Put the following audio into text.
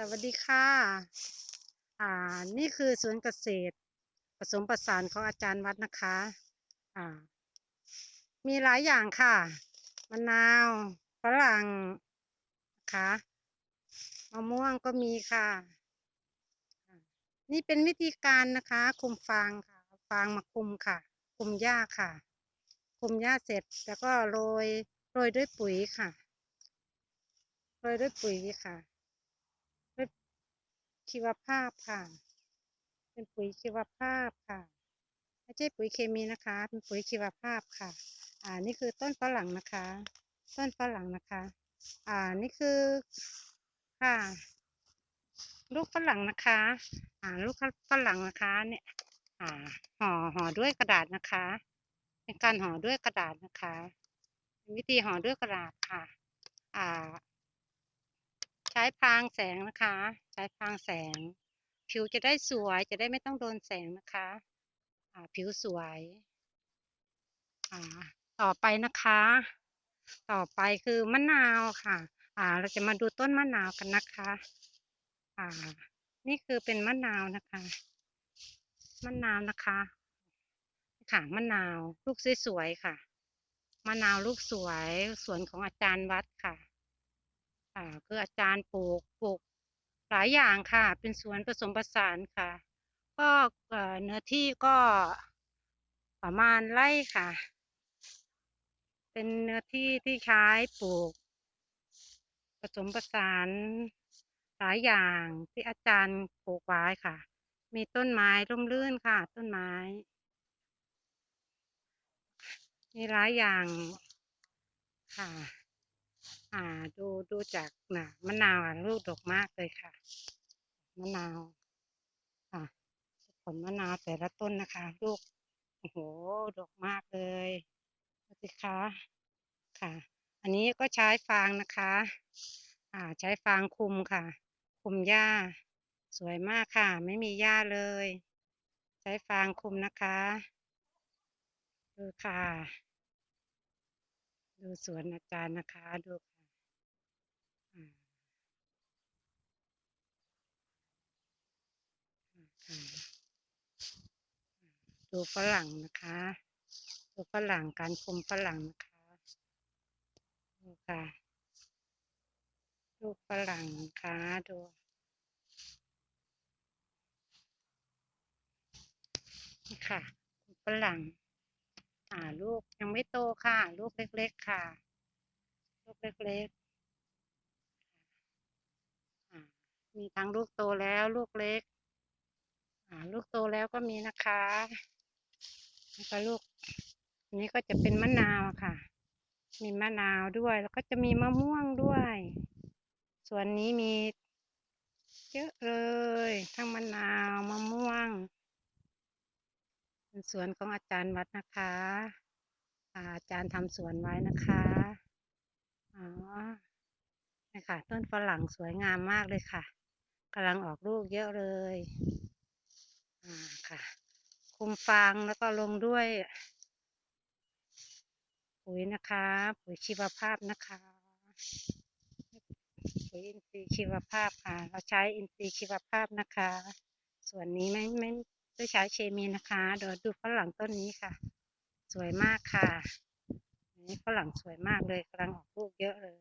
สวัสดีค่ะ อ่า นี่คือสวนเกษตร ผสมผสานของอาจารย์วัดนะคะ อ่า มีหลายอย่างค่ะ มะนาวฝรั่งนะคะมะม่วงก็มีค่ะ นี่เป็นวิธีการนะคะ คุมฟางค่ะ ฟางมาคุมค่ะ คุมหญ้าค่ะ คุมหญ้าเสร็จแล้วก็โรย โรยด้วยปุ๋ยค่ะ โรยด้วยปุ๋ยค่ะ ชีวภาพค่ะ เป็นปุ๋ยชีวภาพค่ะ ไม่ใช่ปุ๋ยเคมีนะคะ เป็นปุ๋ยชีวภาพค่ะ อ่า นี่คือต้นฝรั่งนะคะ ต้นฝรั่งนะคะ อ่า นี่คือค่ะ ลูกฝรั่งนะคะ อ่า ลูกฝรั่งนะคะ เนี่ย อ่า ห่อ ห่อด้วยกระดาษนะคะ เป็นการห่อด้วยกระดาษนะคะเป็นวิธีห่อด้วยกระดาษค่ะ อ่า ช้พรางแสงนะคะ ใช้พรางแสง ผิวจะได้สวยจะได้ไม่ต้องโดนแสงนะคะอ่าผิวสวยอ่าต่อไปนะคะ ต่อไปคือมะนาวค่ะอ่าเราจะมาดูต้นมะนาวกันนะคะ อ่า นี่คือเป็นมะนาวนะคะ มะนาวนะคะ ค่ะ มะนาวลูกสวยๆค่ะ มะนาวลูกสวย สวนของอาจารย์วัดค่ะ อ่าคืออาจารย์ปลูกปลูกหลายอย่างค่ะ เป็นสวนผสมผสานค่ะ ก็เอ่อเนื้อที่ก็ประมาณไร่ค่ะ เป็นเนื้อที่ที่ใช้ปลูก ผสมผสานหลายอย่างที่อาจารย์ปลูกไว้ค่ะ มีต้นไม้ร่มรื่นค่ะ ต้นไม้ มีหลายอย่างค่ะ อ่าดูดูจากน่ะมะนาวอะลูกดกมากเลยค่ะมะนาวค่ะผลมะนาวแต่ละต้นนะคะ ลูกโอ้โหดกมากเลยดูสิคะค่ะ อันนี้ก็ใช้ฟางนะคะ อ่าใช้ฟางคุมค่ะ คุมหญ้า สวยมากค่ะ ไม่มีหญ้าเลย ใช้ฟางคุมนะคะดูค่ะ ดูสวนอาจารย์นะคะดูค่ะ อ่าค่ะดูฝรั่งนะคะ ดูฝรั่งการคุมฝรั่งนะคะดูค่ะดูฝรั่งนะคะดูนี่ค่ะฝรั่ง อ่าลูกยังไม่โตค่ะ ลูกเล็ก ๆ ค่ะ ลูกเล็ก ๆอ่า มีทั้งลูกโตแล้วลูกเล็ก ลูกโตแล้วก็มีนะคะแล้วก็ลูก อันนี้ก็จะเป็นมะนาวค่ะ มีมะนาวด้วย แล้วก็จะมีมะม่วงด้วย ส่วนนี้มีเยอะเลย ทั้งมะนาวมะม่วงเป็นสวนของอาจารย์วัดนะคะอาจารย์ทำสวนไว้นะคะอ๋อนี่ค่ะต้นฝรั่งสวยงามมากเลยค่ะ กำลังออกลูกเยอะเลยอ่าค่ะ คุมฟางแล้วก็ลงด้วยปุ๋ยนะคะ ปุ๋ยชีวภาพนะคะปุ๋ยอินทรีย์ชีวภาพค่ะ เราใช้อินทรีย์ชีวภาพนะคะ ส่วนนี้ไม่ไม่ไม่ใช้เคมีนะคะเดี๋ยวดูฝรั่งต้นนี้ค่ะ สวยมากค่ะนนี้ฝรั่งสวยมากเลยกำลังออกลูกเยอะเลย